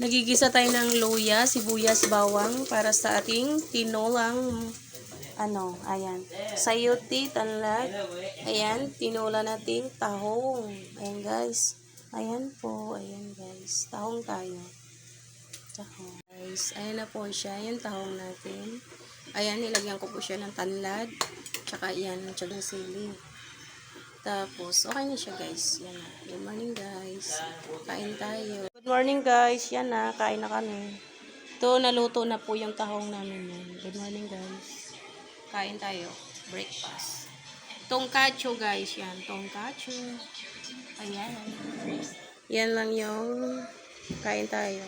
Magigisa tayo ng luya, sibuyas, bawang para sa ating tinolang ano, ayan. Sayuti, tanlag. Ayan, tinola nating tahong. Ayan guys. Ayan po, ayan guys. Tahong tayo. Tahong. Guys, ayan na po siya. Ayan tahong natin. Ayan, nilagyan ko po siya ng tanlad. Tsaka ayan, tsaka sili. Tapos, okay na siya guys. Yan na. Good morning guys. Kain tayo. Good morning guys. Yan na. Kain na kami. Ito, naluto na po yung tahong namin. Good morning guys. Kain tayo. Breakfast. Tongkacho guys. Yan. Tongkacho. Ayan. Yan lang yung kain tayo.